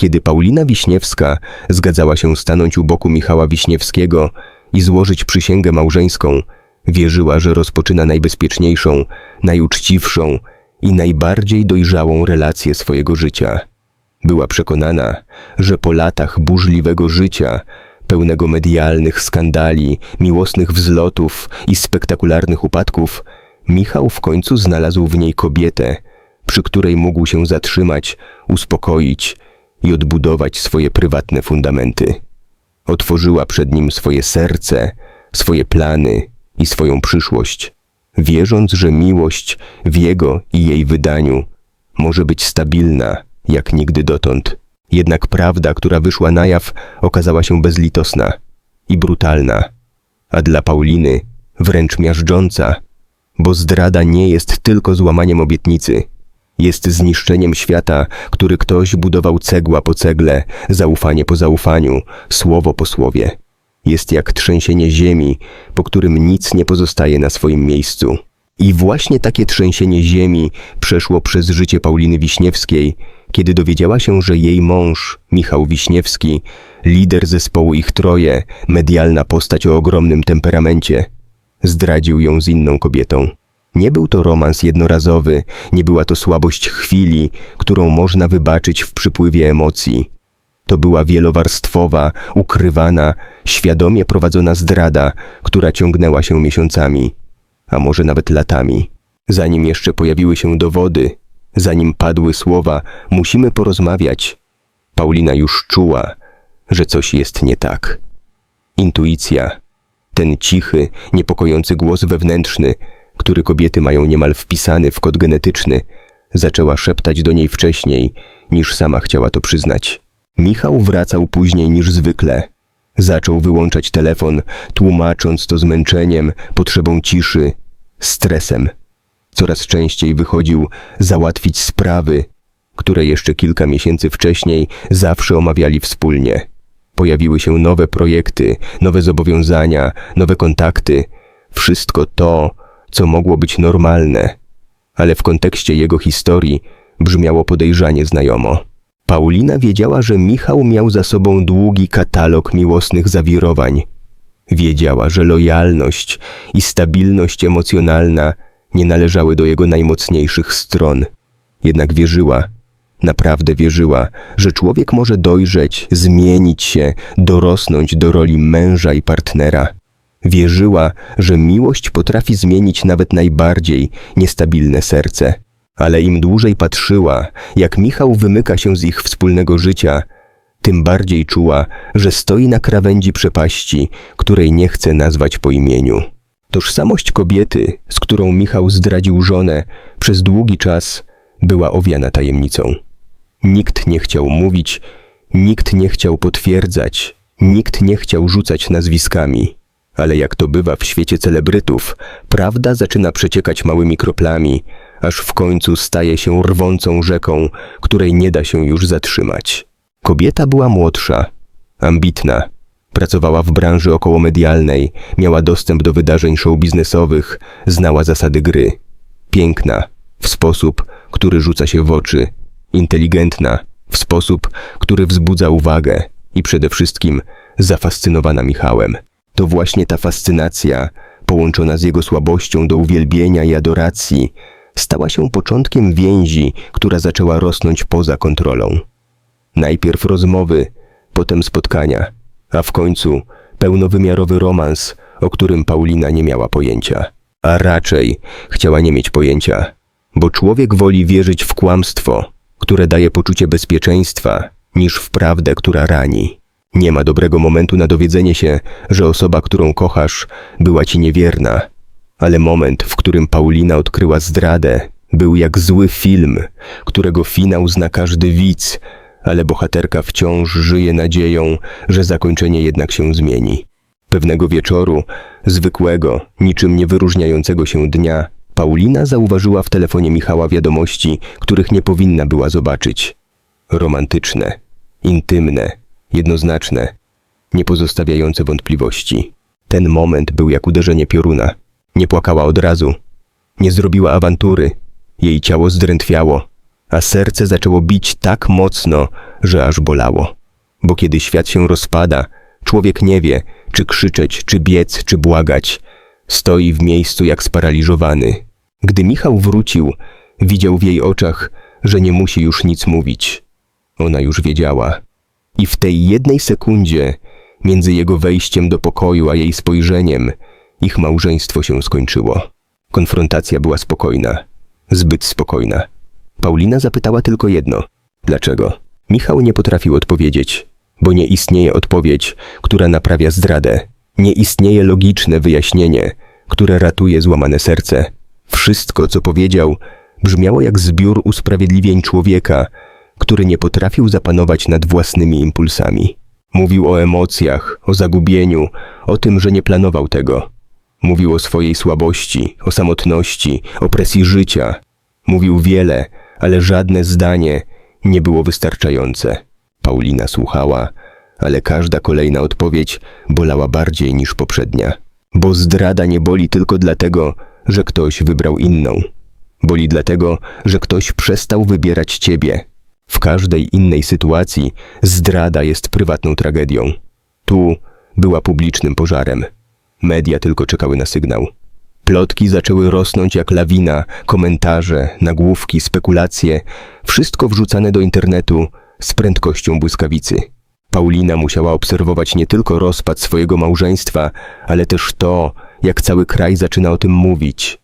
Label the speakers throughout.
Speaker 1: Kiedy Paulina Wiśniewska zgadzała się stanąć u boku Michała Wiśniewskiego i złożyć przysięgę małżeńską, wierzyła, że rozpoczyna najbezpieczniejszą, najuczciwszą i najbardziej dojrzałą relację swojego życia. Była przekonana, że po latach burzliwego życia, pełnego medialnych skandali, miłosnych wzlotów i spektakularnych upadków, Michał w końcu znalazł w niej kobietę, przy której mógł się zatrzymać, uspokoić i odbudować swoje prywatne fundamenty. Otworzyła przed nim swoje serce, swoje plany i swoją przyszłość, wierząc, że miłość w jego i jej wydaniu może być stabilna jak nigdy dotąd. Jednak prawda, która wyszła na jaw, okazała się bezlitosna i brutalna, a dla Pauliny wręcz miażdżąca, bo zdrada nie jest tylko złamaniem obietnicy. Jest zniszczeniem świata, który ktoś budował cegła po cegle, zaufanie po zaufaniu, słowo po słowie. Jest jak trzęsienie ziemi, po którym nic nie pozostaje na swoim miejscu. I właśnie takie trzęsienie ziemi przeszło przez życie Pauliny Wiśniewskiej, kiedy dowiedziała się, że jej mąż, Michał Wiśniewski, lider zespołu Ich Troje, medialna postać o ogromnym temperamencie, zdradził ją z inną kobietą. Nie był to romans jednorazowy, nie była to słabość chwili, którą można wybaczyć w przypływie emocji. To była wielowarstwowa, ukrywana, świadomie prowadzona zdrada, która ciągnęła się miesiącami, a może nawet latami. Zanim jeszcze pojawiły się dowody, zanim padły słowa, musimy porozmawiać. Paulina już czuła, że coś jest nie tak. Intuicja, ten cichy, niepokojący głos wewnętrzny, który kobiety mają niemal wpisany w kod genetyczny, zaczęła szeptać do niej wcześniej, niż sama chciała to przyznać. Michał wracał później niż zwykle. Zaczął wyłączać telefon, tłumacząc to zmęczeniem, potrzebą ciszy, stresem. Coraz częściej wychodził załatwić sprawy, które jeszcze kilka miesięcy wcześniej zawsze omawiali wspólnie. Pojawiły się nowe projekty, nowe zobowiązania, nowe kontakty. Wszystko to, co mogło być normalne, ale w kontekście jego historii brzmiało podejrzanie znajomo. Paulina wiedziała, że Michał miał za sobą długi katalog miłosnych zawirowań. Wiedziała, że lojalność i stabilność emocjonalna nie należały do jego najmocniejszych stron. Jednak wierzyła, naprawdę wierzyła, że człowiek może dojrzeć, zmienić się, dorosnąć do roli męża i partnera. Wierzyła, że miłość potrafi zmienić nawet najbardziej niestabilne serce. Ale im dłużej patrzyła, jak Michał wymyka się z ich wspólnego życia, tym bardziej czuła, że stoi na krawędzi przepaści, której nie chce nazwać po imieniu. Tożsamość kobiety, z którą Michał zdradził żonę, przez długi czas była owiana tajemnicą. Nikt nie chciał mówić, nikt nie chciał potwierdzać, nikt nie chciał rzucać nazwiskami. Ale jak to bywa w świecie celebrytów, prawda zaczyna przeciekać małymi kroplami, aż w końcu staje się rwącą rzeką, której nie da się już zatrzymać. Kobieta była młodsza, ambitna, pracowała w branży okołomedialnej, miała dostęp do wydarzeń show biznesowych, znała zasady gry. Piękna, w sposób, który rzuca się w oczy, inteligentna, w sposób, który wzbudza uwagę i przede wszystkim zafascynowana Michałem. To właśnie ta fascynacja, połączona z jego słabością do uwielbienia i adoracji, stała się początkiem więzi, która zaczęła rosnąć poza kontrolą. Najpierw rozmowy, potem spotkania, a w końcu pełnowymiarowy romans, o którym Paulina nie miała pojęcia. A raczej chciała nie mieć pojęcia, bo człowiek woli wierzyć w kłamstwo, które daje poczucie bezpieczeństwa, niż w prawdę, która rani. Nie ma dobrego momentu na dowiedzenie się, że osoba, którą kochasz, była ci niewierna. Ale moment, w którym Paulina odkryła zdradę, był jak zły film, którego finał zna każdy widz, ale bohaterka wciąż żyje nadzieją, że zakończenie jednak się zmieni. Pewnego wieczoru, zwykłego, niczym nie wyróżniającego się dnia, Paulina zauważyła w telefonie Michała wiadomości, których nie powinna była zobaczyć. Romantyczne, intymne, jednoznaczne, nie pozostawiające wątpliwości. Ten moment był jak uderzenie pioruna. Nie płakała od razu, nie zrobiła awantury, jej ciało zdrętwiało, a serce zaczęło bić tak mocno, że aż bolało. Bo kiedy świat się rozpada, człowiek nie wie, czy krzyczeć, czy biec, czy błagać. Stoi w miejscu jak sparaliżowany. Gdy Michał wrócił, widział w jej oczach, że nie musi już nic mówić. Ona już wiedziała. I w tej jednej sekundzie, między jego wejściem do pokoju a jej spojrzeniem, ich małżeństwo się skończyło. Konfrontacja była spokojna. Zbyt spokojna. Paulina zapytała tylko jedno. Dlaczego? Michał nie potrafił odpowiedzieć, bo nie istnieje odpowiedź, która naprawia zdradę. Nie istnieje logiczne wyjaśnienie, które ratuje złamane serce. Wszystko, co powiedział, brzmiało jak zbiór usprawiedliwień człowieka, który nie potrafił zapanować nad własnymi impulsami. Mówił o emocjach, o zagubieniu, o tym, że nie planował tego. Mówił o swojej słabości, o samotności, o presji życia. Mówił wiele, ale żadne zdanie nie było wystarczające. Paulina słuchała, ale każda kolejna odpowiedź bolała bardziej niż poprzednia. Bo zdrada nie boli tylko dlatego, że ktoś wybrał inną. Boli dlatego, że ktoś przestał wybierać ciebie. W każdej innej sytuacji zdrada jest prywatną tragedią. Tu była publicznym pożarem. Media tylko czekały na sygnał. Plotki zaczęły rosnąć jak lawina, komentarze, nagłówki, spekulacje, wszystko wrzucane do internetu z prędkością błyskawicy. Paulina musiała obserwować nie tylko rozpad swojego małżeństwa, ale też to, jak cały kraj zaczyna o tym mówić.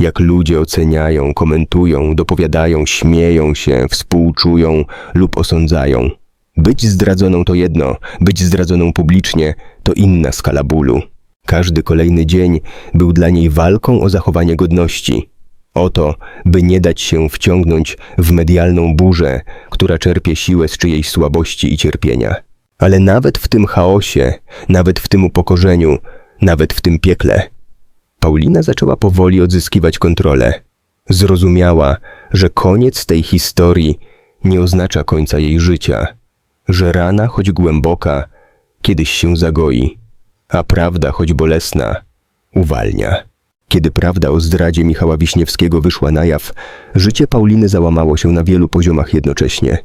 Speaker 1: Jak ludzie oceniają, komentują, dopowiadają, śmieją się, współczują lub osądzają. Być zdradzoną to jedno, być zdradzoną publicznie to inna skala bólu. Każdy kolejny dzień był dla niej walką o zachowanie godności. O to, by nie dać się wciągnąć w medialną burzę, która czerpie siłę z czyjejś słabości i cierpienia. Ale nawet w tym chaosie, nawet w tym upokorzeniu, nawet w tym piekle, Paulina zaczęła powoli odzyskiwać kontrolę. Zrozumiała, że koniec tej historii nie oznacza końca jej życia, że rana, choć głęboka, kiedyś się zagoi, a prawda, choć bolesna, uwalnia. Kiedy prawda o zdradzie Michała Wiśniewskiego wyszła na jaw, życie Pauliny załamało się na wielu poziomach jednocześnie.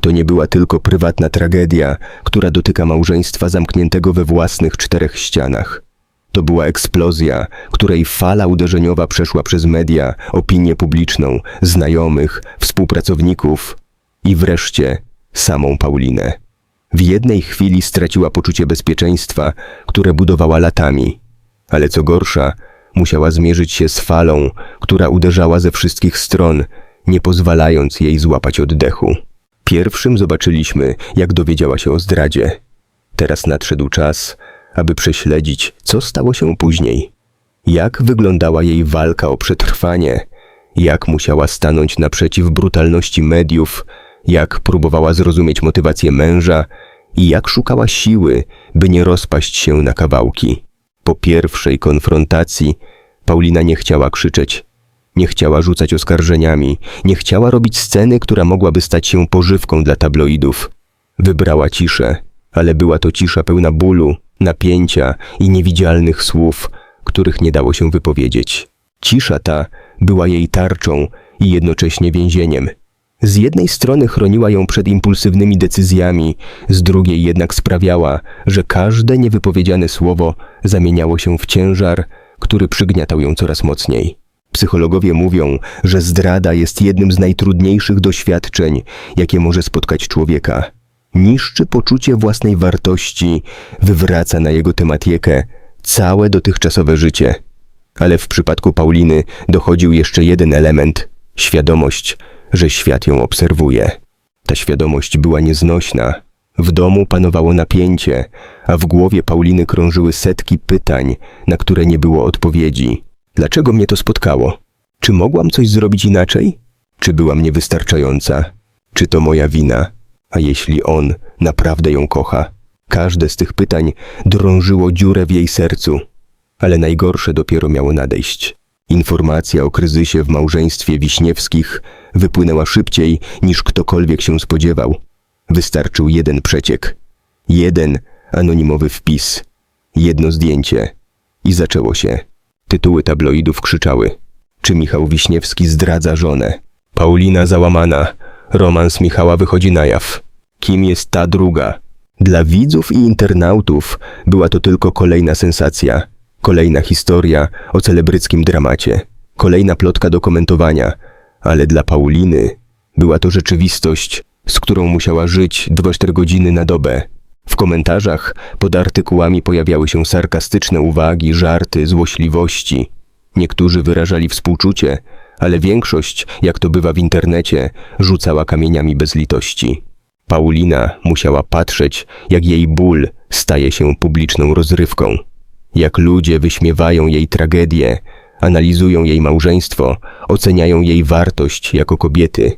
Speaker 1: To nie była tylko prywatna tragedia, która dotyka małżeństwa zamkniętego we własnych czterech ścianach. To była eksplozja, której fala uderzeniowa przeszła przez media, opinię publiczną, znajomych, współpracowników i wreszcie samą Paulinę. W jednej chwili straciła poczucie bezpieczeństwa, które budowała latami, ale co gorsza, musiała zmierzyć się z falą, która uderzała ze wszystkich stron, nie pozwalając jej złapać oddechu. Pierwszym zobaczyliśmy, jak dowiedziała się o zdradzie. Teraz nadszedł czas, aby prześledzić, co stało się później. Jak wyglądała jej walka o przetrwanie, jak musiała stanąć naprzeciw brutalności mediów, jak próbowała zrozumieć motywację męża i jak szukała siły, by nie rozpaść się na kawałki. Po pierwszej konfrontacji Paulina nie chciała krzyczeć, nie chciała rzucać oskarżeniami, nie chciała robić sceny, która mogłaby stać się pożywką dla tabloidów. Wybrała ciszę, ale była to cisza pełna bólu, napięcia i niewidzialnych słów, których nie dało się wypowiedzieć. Cisza ta była jej tarczą i jednocześnie więzieniem. Z jednej strony chroniła ją przed impulsywnymi decyzjami, z drugiej jednak sprawiała, że każde niewypowiedziane słowo zamieniało się w ciężar, który przygniatał ją coraz mocniej. Psychologowie mówią, że zdrada jest jednym z najtrudniejszych doświadczeń, jakie może spotkać człowieka. Niszczy poczucie własnej wartości, wywraca na jego tematiekę całe dotychczasowe życie. Ale w przypadku Pauliny dochodził jeszcze jeden element świadomość, że świat ją obserwuje. Ta świadomość była nieznośna. W domu panowało napięcie, a w głowie Pauliny krążyły setki pytań, na które nie było odpowiedzi. Dlaczego mnie to spotkało? Czy mogłam coś zrobić inaczej? Czy byłam niewystarczająca? Czy to moja wina? A jeśli on naprawdę ją kocha? Każde z tych pytań drążyło dziurę w jej sercu, ale najgorsze dopiero miało nadejść. Informacja o kryzysie w małżeństwie Wiśniewskich wypłynęła szybciej niż ktokolwiek się spodziewał. Wystarczył jeden przeciek, jeden anonimowy wpis, jedno zdjęcie i zaczęło się. Tytuły tabloidów krzyczały: Czy Michał Wiśniewski zdradza żonę? Paulina załamana. Romans Michała wychodzi na jaw. Kim jest ta druga? Dla widzów i internautów była to tylko kolejna sensacja. Kolejna historia o celebryckim dramacie. Kolejna plotka do komentowania. Ale dla Pauliny była to rzeczywistość, z którą musiała żyć 24 godziny na dobę. W komentarzach pod artykułami pojawiały się sarkastyczne uwagi, żarty, złośliwości. Niektórzy wyrażali współczucie, ale większość, jak to bywa w internecie, rzucała kamieniami bez litości. Paulina musiała patrzeć, jak jej ból staje się publiczną rozrywką. Jak ludzie wyśmiewają jej tragedię, analizują jej małżeństwo, oceniają jej wartość jako kobiety.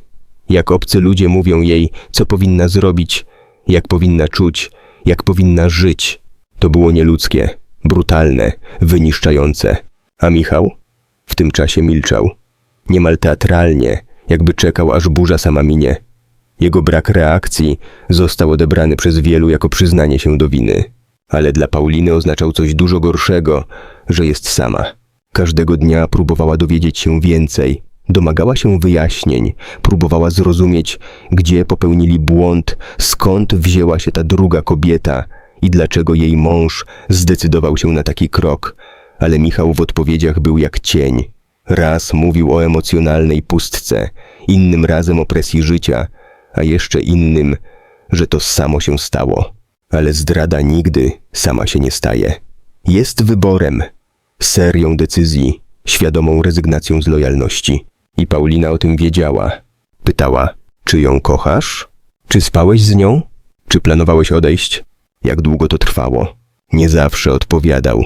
Speaker 1: Jak obcy ludzie mówią jej, co powinna zrobić, jak powinna czuć, jak powinna żyć. To było nieludzkie, brutalne, wyniszczające. A Michał? W tym czasie milczał. Niemal teatralnie, jakby czekał, aż burza sama minie. Jego brak reakcji został odebrany przez wielu jako przyznanie się do winy. Ale dla Pauliny oznaczał coś dużo gorszego, że jest sama. Każdego dnia próbowała dowiedzieć się więcej, domagała się wyjaśnień, próbowała zrozumieć, gdzie popełnili błąd, skąd wzięła się ta druga kobieta i dlaczego jej mąż zdecydował się na taki krok. Ale Michał w odpowiedziach był jak cień. Raz mówił o emocjonalnej pustce, innym razem o presji życia, a jeszcze innym, że to samo się stało. Ale zdrada nigdy sama się nie staje. Jest wyborem, serią decyzji, świadomą rezygnacją z lojalności. I Paulina o tym wiedziała. Pytała, czy ją kochasz? Czy spałeś z nią? Czy planowałeś odejść? Jak długo to trwało? Nie zawsze odpowiadał.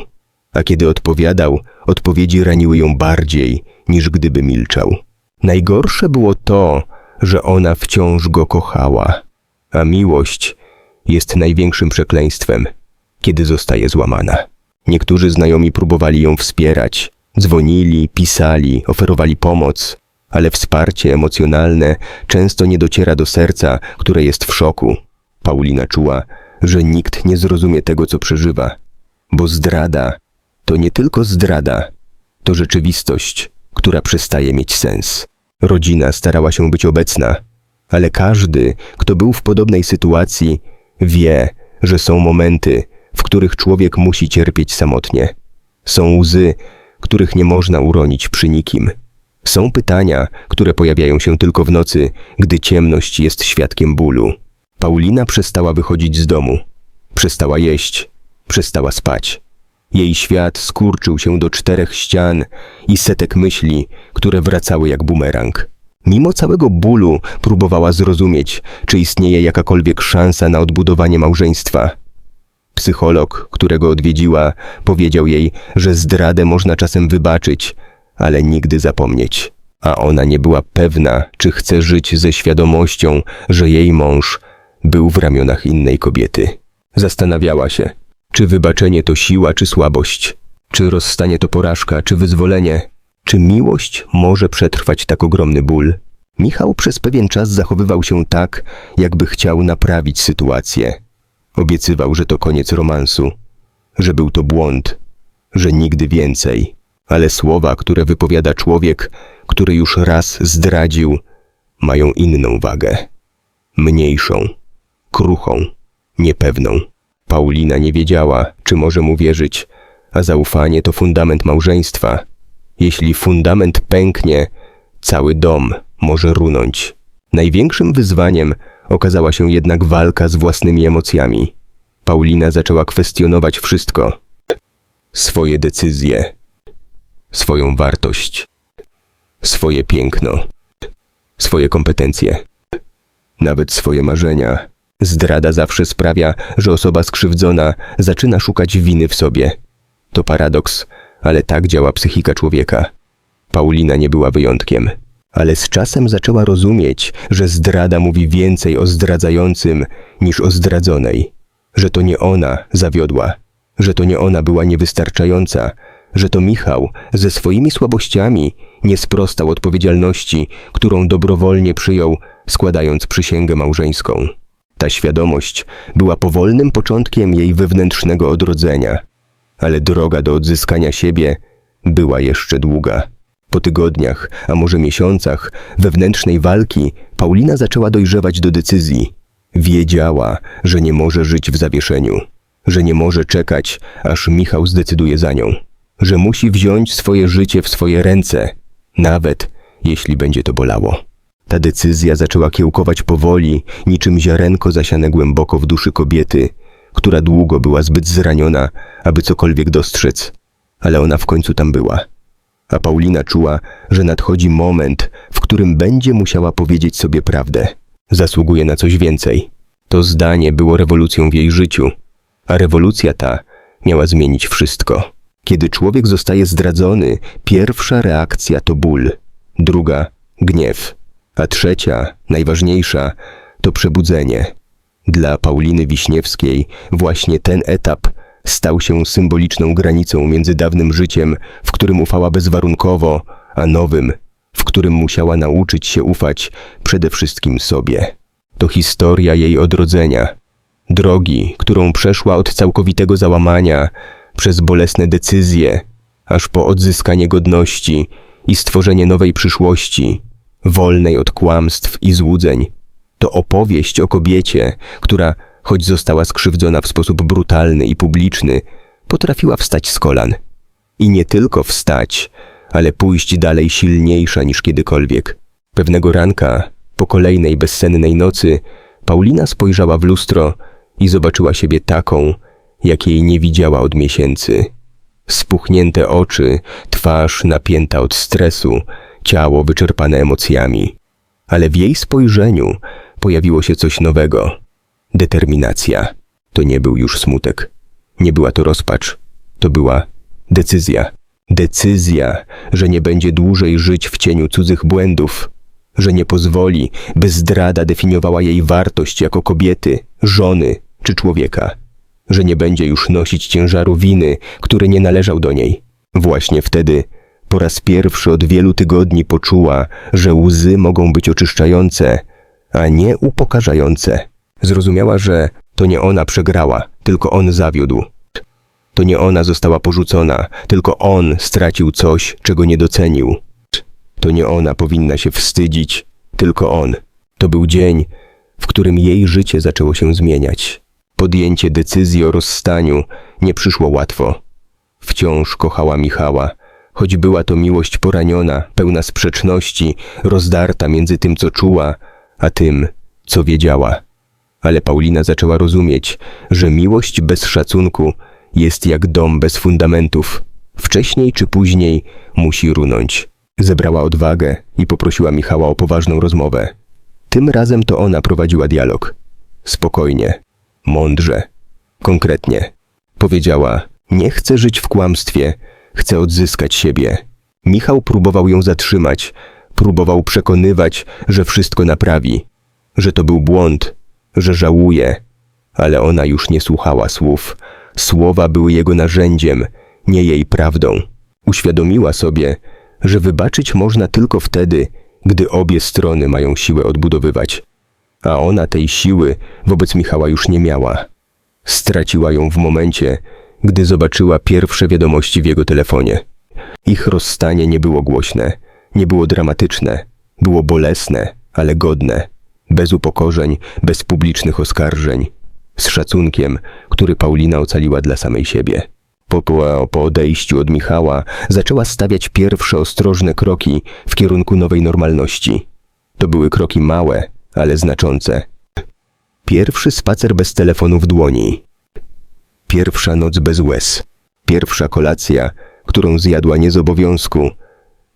Speaker 1: A kiedy odpowiadał, odpowiedzi raniły ją bardziej, niż gdyby milczał. Najgorsze było to, że ona wciąż go kochała, a miłość jest największym przekleństwem, kiedy zostaje złamana. Niektórzy znajomi próbowali ją wspierać, dzwonili, pisali, oferowali pomoc, ale wsparcie emocjonalne często nie dociera do serca, które jest w szoku. Paulina czuła, że nikt nie zrozumie tego, co przeżywa, bo zdrada to nie tylko zdrada, to rzeczywistość, która przestaje mieć sens. Rodzina starała się być obecna, ale każdy, kto był w podobnej sytuacji, wie, że są momenty, w których człowiek musi cierpieć samotnie. Są łzy, których nie można uronić przy nikim. Są pytania, które pojawiają się tylko w nocy, gdy ciemność jest świadkiem bólu. Paulina przestała wychodzić z domu. Przestała jeść. Przestała spać. Jej świat skurczył się do czterech ścian i setek myśli, które wracały jak bumerang. Mimo całego bólu próbowała zrozumieć, czy istnieje jakakolwiek szansa na odbudowanie małżeństwa. Psycholog, którego odwiedziła, powiedział jej, że zdradę można czasem wybaczyć, ale nigdy zapomnieć. A ona nie była pewna, czy chce żyć ze świadomością, że jej mąż był w ramionach innej kobiety. Zastanawiała się, czy wybaczenie to siła, czy słabość? Czy rozstanie to porażka, czy wyzwolenie? Czy miłość może przetrwać tak ogromny ból? Michał przez pewien czas zachowywał się tak, jakby chciał naprawić sytuację. Obiecywał, że to koniec romansu, że był to błąd, że nigdy więcej. Ale słowa, które wypowiada człowiek, który już raz zdradził, mają inną wagę. Mniejszą, kruchą, niepewną. Paulina nie wiedziała, czy może mu wierzyć, a zaufanie to fundament małżeństwa. Jeśli fundament pęknie, cały dom może runąć. Największym wyzwaniem okazała się jednak walka z własnymi emocjami. Paulina zaczęła kwestionować wszystko. Swoje decyzje, swoją wartość, swoje piękno, swoje kompetencje, nawet swoje marzenia. Zdrada zawsze sprawia, że osoba skrzywdzona zaczyna szukać winy w sobie. To paradoks, ale tak działa psychika człowieka. Paulina nie była wyjątkiem, ale z czasem zaczęła rozumieć, że zdrada mówi więcej o zdradzającym niż o zdradzonej, że to nie ona zawiodła, że to nie ona była niewystarczająca, że to Michał ze swoimi słabościami nie sprostał odpowiedzialności, którą dobrowolnie przyjął, składając przysięgę małżeńską. Ta świadomość była powolnym początkiem jej wewnętrznego odrodzenia, ale droga do odzyskania siebie była jeszcze długa. po tygodniach, a może miesiącach wewnętrznej walki, Paulina zaczęła dojrzewać do decyzji. Wiedziała, że nie może żyć w zawieszeniu, że nie może czekać, aż Michał zdecyduje za nią, że musi wziąć swoje życie w swoje ręce, nawet jeśli będzie to bolało. Ta decyzja zaczęła kiełkować powoli, niczym ziarenko zasiane głęboko w duszy kobiety, która długo była zbyt zraniona, aby cokolwiek dostrzec, ale ona w końcu tam była. A Paulina czuła, że nadchodzi moment, w którym będzie musiała powiedzieć sobie prawdę. Zasługuje na coś więcej. To zdanie było rewolucją w jej życiu, a rewolucja ta miała zmienić wszystko. Kiedy człowiek zostaje zdradzony, pierwsza reakcja to ból, druga gniew, a trzecia, najważniejsza, to przebudzenie. Dla Pauliny Wiśniewskiej właśnie ten etap stał się symboliczną granicą między dawnym życiem, w którym ufała bezwarunkowo, a nowym, w którym musiała nauczyć się ufać przede wszystkim sobie. To historia jej odrodzenia, drogi, którą przeszła od całkowitego załamania, przez bolesne decyzje, aż po odzyskanie godności i stworzenie nowej przyszłości, wolnej od kłamstw i złudzeń. To opowieść o kobiecie, która, choć została skrzywdzona w sposób brutalny i publiczny, potrafiła wstać z kolan. I nie tylko wstać, ale pójść dalej silniejsza niż kiedykolwiek. Pewnego ranka, po kolejnej bezsennej nocy, Paulina spojrzała w lustro i zobaczyła siebie taką, jakiej nie widziała od miesięcy. Spuchnięte oczy, twarz napięta od stresu, ciało wyczerpane emocjami. Ale w jej spojrzeniu pojawiło się coś nowego. Determinacja. To nie był już smutek. Nie była to rozpacz. To była decyzja. Decyzja, że nie będzie dłużej żyć w cieniu cudzych błędów, że nie pozwoli, by zdrada definiowała jej wartość jako kobiety, żony czy człowieka, że nie będzie już nosić ciężaru winy, który nie należał do niej. Właśnie wtedy po raz pierwszy od wielu tygodni poczuła, że łzy mogą być oczyszczające, a nie upokarzające. Zrozumiała, że to nie ona przegrała, tylko on zawiódł. To nie ona została porzucona, tylko on stracił coś, czego nie docenił. To nie ona powinna się wstydzić, tylko on. To był dzień, w którym jej życie zaczęło się zmieniać. Podjęcie decyzji o rozstaniu nie przyszło łatwo. Wciąż kochała Michała, choć była to miłość poraniona, pełna sprzeczności, rozdarta między tym, co czuła, a tym, co wiedziała. Ale Paulina zaczęła rozumieć, że miłość bez szacunku jest jak dom bez fundamentów. Wcześniej czy później musi runąć. Zebrała odwagę i poprosiła Michała o poważną rozmowę. Tym razem to ona prowadziła dialog. Spokojnie, mądrze, konkretnie. Powiedziała: Nie chcę żyć w kłamstwie, chcę odzyskać siebie. Michał próbował ją zatrzymać, próbował przekonywać, że wszystko naprawi, że to był błąd, że żałuje, ale ona już nie słuchała słów. Słowa były jego narzędziem, nie jej prawdą. Uświadomiła sobie, że wybaczyć można tylko wtedy, gdy obie strony mają siłę odbudowywać. A ona tej siły wobec Michała już nie miała. Straciła ją w momencie, gdy zobaczyła pierwsze wiadomości w jego telefonie. Ich rozstanie nie było głośne, nie było dramatyczne, było bolesne, ale godne, bez upokorzeń, bez publicznych oskarżeń, z szacunkiem, który Paulina ocaliła dla samej siebie. Po, po, po odejściu od Michała zaczęła stawiać pierwsze ostrożne kroki w kierunku nowej normalności. To były kroki małe, ale znaczące. Pierwszy spacer bez telefonu w dłoni. Pierwsza noc bez łez. Pierwsza kolacja, którą zjadła nie z obowiązku,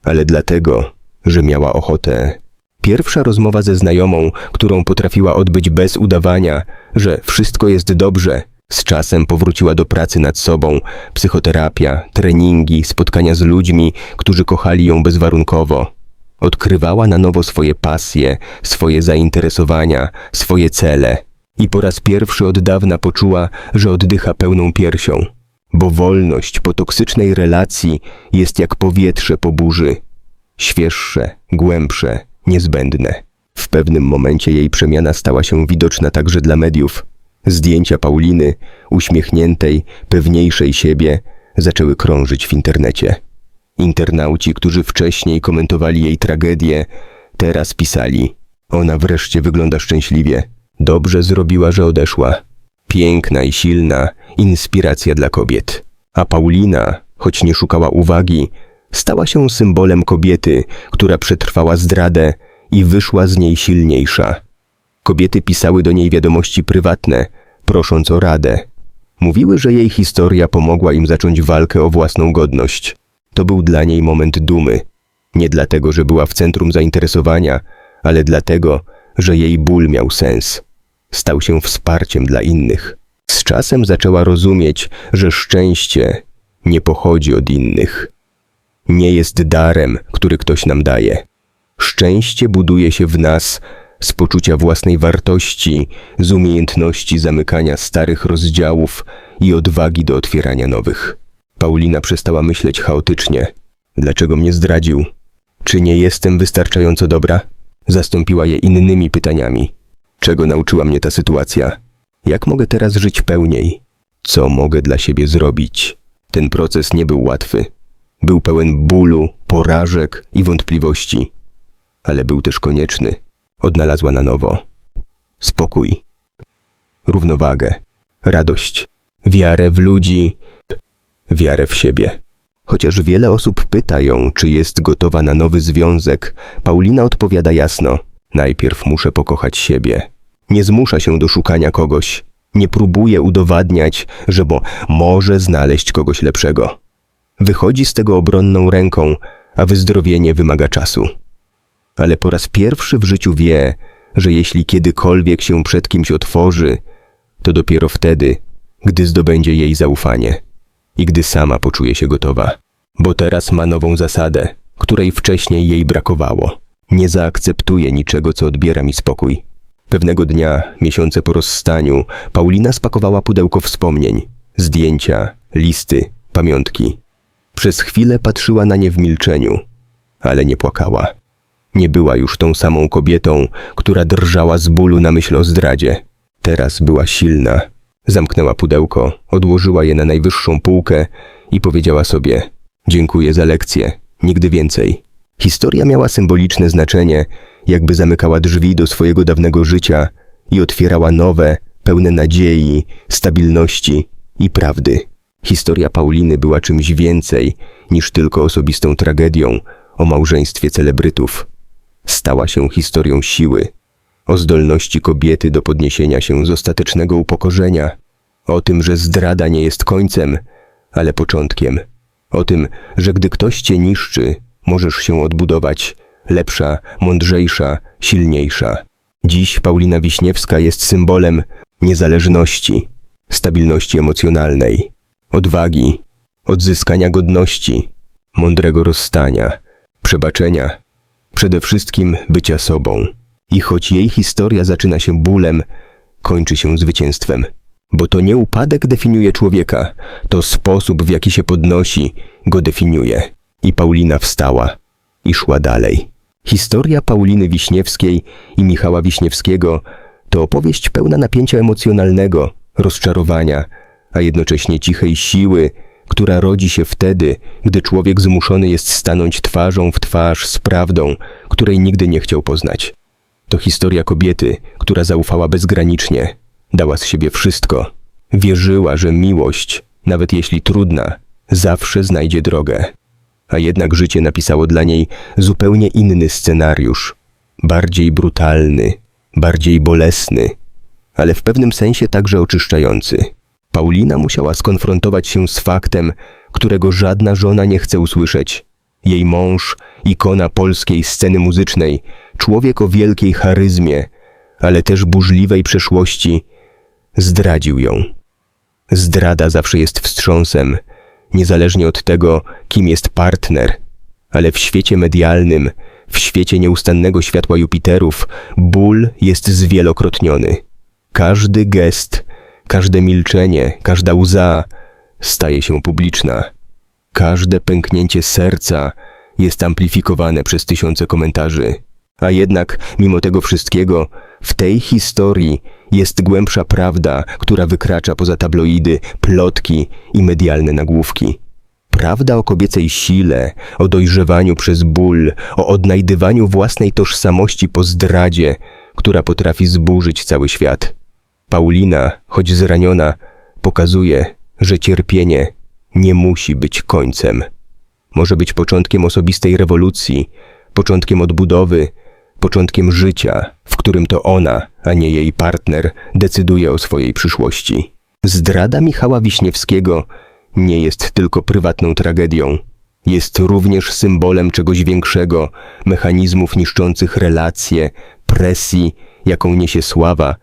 Speaker 1: ale dlatego, że miała ochotę. Pierwsza rozmowa ze znajomą, którą potrafiła odbyć bez udawania, że wszystko jest dobrze. Z czasem powróciła do pracy nad sobą, psychoterapia, treningi, spotkania z ludźmi, którzy kochali ją bezwarunkowo. Odkrywała na nowo swoje pasje, swoje zainteresowania, swoje cele. I po raz pierwszy od dawna poczuła, że oddycha pełną piersią. Bo wolność po toksycznej relacji jest jak powietrze po burzy. Świeższe, głębsze, niezbędne. W pewnym momencie jej przemiana stała się widoczna także dla mediów. Zdjęcia Pauliny, uśmiechniętej, pewniejszej siebie, zaczęły krążyć w internecie. Internauci, którzy wcześniej komentowali jej tragedię, teraz pisali: Ona wreszcie wygląda szczęśliwie. Dobrze zrobiła, że odeszła. Piękna i silna, inspiracja dla kobiet. A Paulina, choć nie szukała uwagi, stała się symbolem kobiety, która przetrwała zdradę i wyszła z niej silniejsza. Kobiety pisały do niej wiadomości prywatne, prosząc o radę. Mówiły, że jej historia pomogła im zacząć walkę o własną godność. To był dla niej moment dumy. Nie dlatego, że była w centrum zainteresowania, ale dlatego, że jej ból miał sens. Stał się wsparciem dla innych. Z czasem zaczęła rozumieć, że szczęście nie pochodzi od innych. Nie jest darem, który ktoś nam daje. Szczęście buduje się w nas z poczucia własnej wartości, z umiejętności zamykania starych rozdziałów i odwagi do otwierania nowych. Paulina przestała myśleć chaotycznie. Dlaczego mnie zdradził? Czy nie jestem wystarczająco dobra? Zastąpiła je innymi pytaniami. Czego nauczyła mnie ta sytuacja? Jak mogę teraz żyć pełniej? Co mogę dla siebie zrobić? Ten proces nie był łatwy. Był pełen bólu, porażek i wątpliwości, ale był też konieczny. Odnalazła na nowo spokój, równowagę, radość, wiarę w ludzi, wiarę w siebie. Chociaż wiele osób pyta ją, czy jest gotowa na nowy związek, Paulina odpowiada jasno: Najpierw muszę pokochać siebie. Nie zmusza się do szukania kogoś. Nie próbuje udowadniać, że bo może znaleźć kogoś lepszego. Wychodzi z tego obronną ręką, a wyzdrowienie wymaga czasu. Ale po raz pierwszy w życiu wie, że jeśli kiedykolwiek się przed kimś otworzy, to dopiero wtedy, gdy zdobędzie jej zaufanie i gdy sama poczuje się gotowa. Bo teraz ma nową zasadę, której wcześniej jej brakowało. Nie zaakceptuje niczego, co odbiera mi spokój. Pewnego dnia, miesiące po rozstaniu, Paulina spakowała pudełko wspomnień, zdjęcia, listy, pamiątki. Przez chwilę patrzyła na nie w milczeniu, ale nie płakała. Nie była już tą samą kobietą, która drżała z bólu na myśl o zdradzie. Teraz była silna. Zamknęła pudełko, odłożyła je na najwyższą półkę i powiedziała sobie: Dziękuję za lekcję, nigdy więcej. Historia miała symboliczne znaczenie, jakby zamykała drzwi do swojego dawnego życia i otwierała nowe, pełne nadziei, stabilności i prawdy. Historia Pauliny była czymś więcej niż tylko osobistą tragedią o małżeństwie celebrytów. Stała się historią siły, o zdolności kobiety do podniesienia się z ostatecznego upokorzenia, o tym, że zdrada nie jest końcem, ale początkiem, o tym, że gdy ktoś cię niszczy, możesz się odbudować, lepsza, mądrzejsza, silniejsza. Dziś Paulina Wiśniewska jest symbolem niezależności, stabilności emocjonalnej, odwagi, odzyskania godności, mądrego rozstania, przebaczenia, przede wszystkim bycia sobą. I choć jej historia zaczyna się bólem, kończy się zwycięstwem. Bo to nie upadek definiuje człowieka, to sposób, w jaki się podnosi, go definiuje. I Paulina wstała i szła dalej. Historia Pauliny Wiśniewskiej i Michała Wiśniewskiego to opowieść pełna napięcia emocjonalnego, rozczarowania, a jednocześnie cichej siły, która rodzi się wtedy, gdy człowiek zmuszony jest stanąć twarzą w twarz z prawdą, której nigdy nie chciał poznać. To historia kobiety, która zaufała bezgranicznie, dała z siebie wszystko. Wierzyła, że miłość, nawet jeśli trudna, zawsze znajdzie drogę. A jednak życie napisało dla niej zupełnie inny scenariusz, bardziej brutalny, bardziej bolesny, ale w pewnym sensie także oczyszczający. Paulina musiała skonfrontować się z faktem, którego żadna żona nie chce usłyszeć. Jej mąż, ikona polskiej sceny muzycznej, człowiek o wielkiej charyzmie, ale też burzliwej przeszłości, zdradził ją. Zdrada zawsze jest wstrząsem, niezależnie od tego, kim jest partner, ale w świecie medialnym, w świecie nieustannego światła Jupiterów, ból jest zwielokrotniony. Każdy gest, każde milczenie, każda łza staje się publiczna. Każde pęknięcie serca jest amplifikowane przez tysiące komentarzy. A jednak, mimo tego wszystkiego, w tej historii jest głębsza prawda, która wykracza poza tabloidy, plotki i medialne nagłówki. Prawda o kobiecej sile, o dojrzewaniu przez ból, o odnajdywaniu własnej tożsamości po zdradzie, która potrafi zburzyć cały świat. Paulina, choć zraniona, pokazuje, że cierpienie nie musi być końcem. Może być początkiem osobistej rewolucji, początkiem odbudowy, początkiem życia, w którym to ona, a nie jej partner, decyduje o swojej przyszłości. Zdrada Michała Wiśniewskiego nie jest tylko prywatną tragedią. Jest również symbolem czegoś większego, mechanizmów niszczących relacje, presji, jaką niesie sława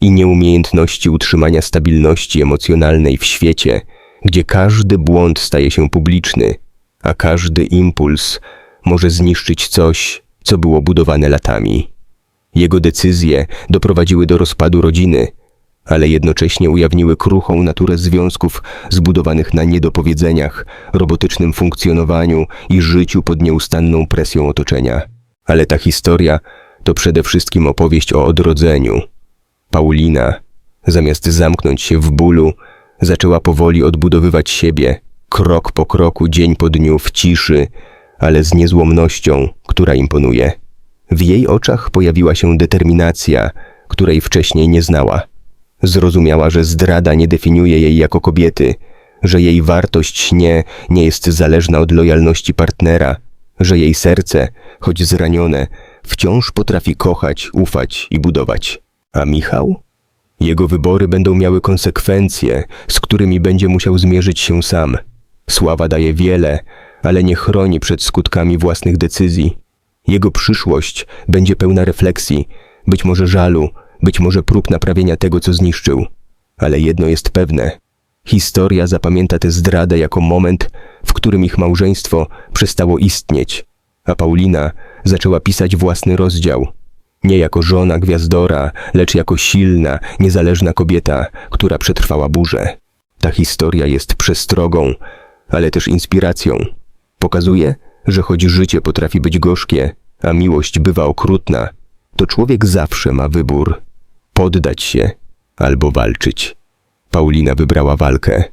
Speaker 1: i nieumiejętności utrzymania stabilności emocjonalnej w świecie, gdzie każdy błąd staje się publiczny, a każdy impuls może zniszczyć coś, co było budowane latami. Jego decyzje doprowadziły do rozpadu rodziny, ale jednocześnie ujawniły kruchą naturę związków zbudowanych na niedopowiedzeniach, robotycznym funkcjonowaniu i życiu pod nieustanną presją otoczenia. Ale ta historia to przede wszystkim opowieść o odrodzeniu. Paulina, zamiast zamknąć się w bólu, zaczęła powoli odbudowywać siebie, krok po kroku, dzień po dniu, w ciszy, ale z niezłomnością, która imponuje. W jej oczach pojawiła się determinacja, której wcześniej nie znała. Zrozumiała, że zdrada nie definiuje jej jako kobiety, że jej wartość nie, nie jest zależna od lojalności partnera, że jej serce, choć zranione, wciąż potrafi kochać, ufać i budować. A Michał? Jego wybory będą miały konsekwencje, z którymi będzie musiał zmierzyć się sam. Sława daje wiele, ale nie chroni przed skutkami własnych decyzji. Jego przyszłość będzie pełna refleksji, być może żalu, być może prób naprawienia tego, co zniszczył. Ale jedno jest pewne. Historia zapamięta tę zdradę jako moment, w którym ich małżeństwo przestało istnieć, a Paulina zaczęła pisać własny rozdział. Nie jako żona gwiazdora, lecz jako silna, niezależna kobieta, która przetrwała burzę. Ta historia jest przestrogą, ale też inspiracją. Pokazuje, że choć życie potrafi być gorzkie, a miłość bywa okrutna, to człowiek zawsze ma wybór poddać się albo walczyć. Paulina wybrała walkę.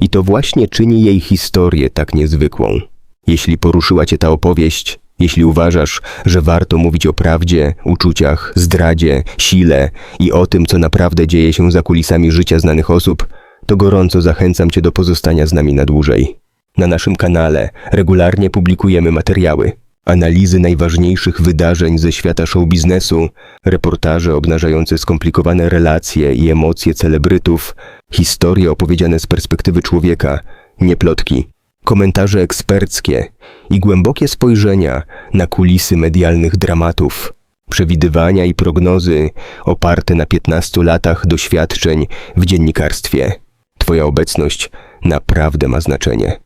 Speaker 1: I to właśnie czyni jej historię tak niezwykłą. Jeśli poruszyła cię ta opowieść, jeśli uważasz, że warto mówić o prawdzie, uczuciach, zdradzie, sile i o tym, co naprawdę dzieje się za kulisami życia znanych osób, to gorąco zachęcam cię do pozostania z nami na dłużej. Na naszym kanale regularnie publikujemy materiały, analizy najważniejszych wydarzeń ze świata show biznesu, reportaże obnażające skomplikowane relacje i emocje celebrytów, historie opowiedziane z perspektywy człowieka, nie plotki, komentarze eksperckie i głębokie spojrzenia na kulisy medialnych dramatów, przewidywania i prognozy oparte na 15 latach doświadczeń w dziennikarstwie. Twoja obecność naprawdę ma znaczenie.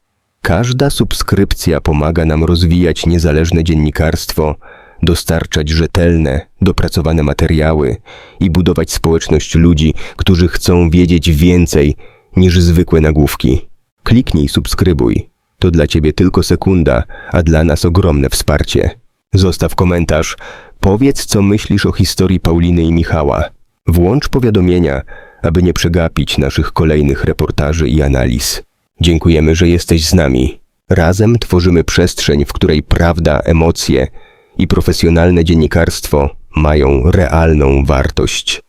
Speaker 1: Każda subskrypcja pomaga nam rozwijać niezależne dziennikarstwo, dostarczać rzetelne, dopracowane materiały i budować społeczność ludzi, którzy chcą wiedzieć więcej niż zwykłe nagłówki. Kliknij subskrybuj. To dla Ciebie tylko sekunda, a dla nas ogromne wsparcie. Zostaw komentarz. Powiedz, co myślisz o historii Pauliny i Michała. Włącz powiadomienia, aby nie przegapić naszych kolejnych reportaży i analiz. Dziękujemy, że jesteś z nami. Razem tworzymy przestrzeń, w której prawda, emocje i profesjonalne dziennikarstwo mają realną wartość.